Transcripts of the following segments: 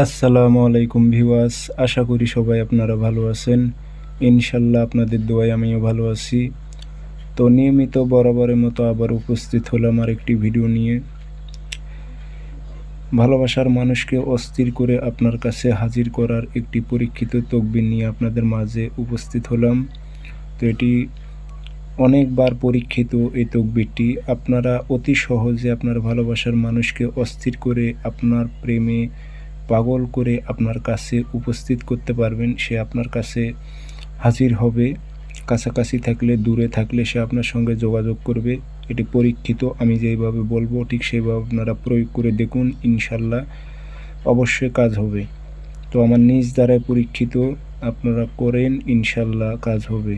আসসালামু আলাইকুম ভিওয়াস আশা করি সবাই আপনারা ভালো আছেন। ইনশাল্লাহ আপনাদের দোয়ায় আমিও ভালো আছি। তো নিয়মিত বরাবরের মতো আবার উপস্থিত হলাম আর একটি ভিডিও নিয়ে। ভালোবাসার মানুষকে অস্থির করে আপনার কাছে হাজির করার একটি পরীক্ষিত তকবির নিয়ে আপনাদের মাঝে উপস্থিত হলাম। তো এটি অনেকবার পরীক্ষিত এই তকবিরটি। আপনারা অতি সহজে আপনার ভালোবাসার মানুষকে অস্থির করে আপনার প্রেমে পাগল করে আপনার কাছে উপস্থিত করতে পারবেন, সে আপনার কাছে হাজির হবে। কাছাকাছি থাকলে, দূরে থাকলে সে আপনার সঙ্গে যোগাযোগ করবে। এটি পরীক্ষিত, আমি যেইভাবে বলব, ঠিক সেইভাবে আপনারা প্রয়োগ করে দেখুন ইনশাল্লাহ অবশ্যই কাজ হবে। তো আমার নিজ দ্বারায় পরীক্ষিত, আপনারা করেন ইনশাল্লাহ কাজ হবে।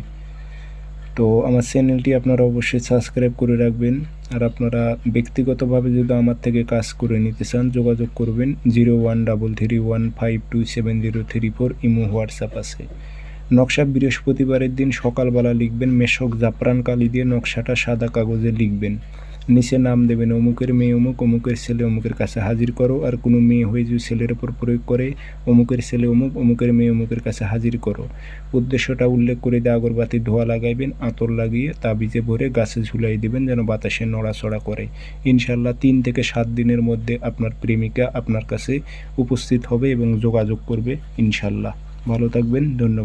তো আমার চ্যানেলটি আপনারা অবশ্যই সাবস্ক্রাইব করে রাখবেন। আর আপনারা ব্যক্তিগতভাবে যদি আমার থেকে কাজ করে নিতে চান, যোগাযোগ করবেন zero one double three one five two seven zero three four imo WhatsApp আছে। নকশা বৃহস্পতিবারের দিন সকালবেলা লিখবেন, মেশক জাপরান কালি দিয়ে নকশাটা সাদা কাগজে লিখবেন। নিচে নাম দেবেন, অমুকের মেয়ে অমুক, অমুকের ছেলে অমুকের কাছে হাজির করো, আর কোনো মেয়ে হয়ে যদি ছেলের ওপর প্রয়োগ করে, অমুকের ছেলে অমুক, অমুকের মেয়ে অমুকের কাছে হাজির করো। উদ্দেশ্যটা উল্লেখ করে দিয়ে আগরবাতি ধোয়া লাগাইবেন, আতর লাগিয়ে তাবিজে ভরে গাছে ঝুলাই দিবেন যেন বাতাসে নড়াচড়া করে। ইনশাল্লাহ তিন থেকে সাত দিনের মধ্যে আপনার প্রেমিকা আপনার কাছে উপস্থিত হবে এবং যোগাযোগ করবে ইনশাল্লাহ ভালো থাকবেন, ধন্যবাদ।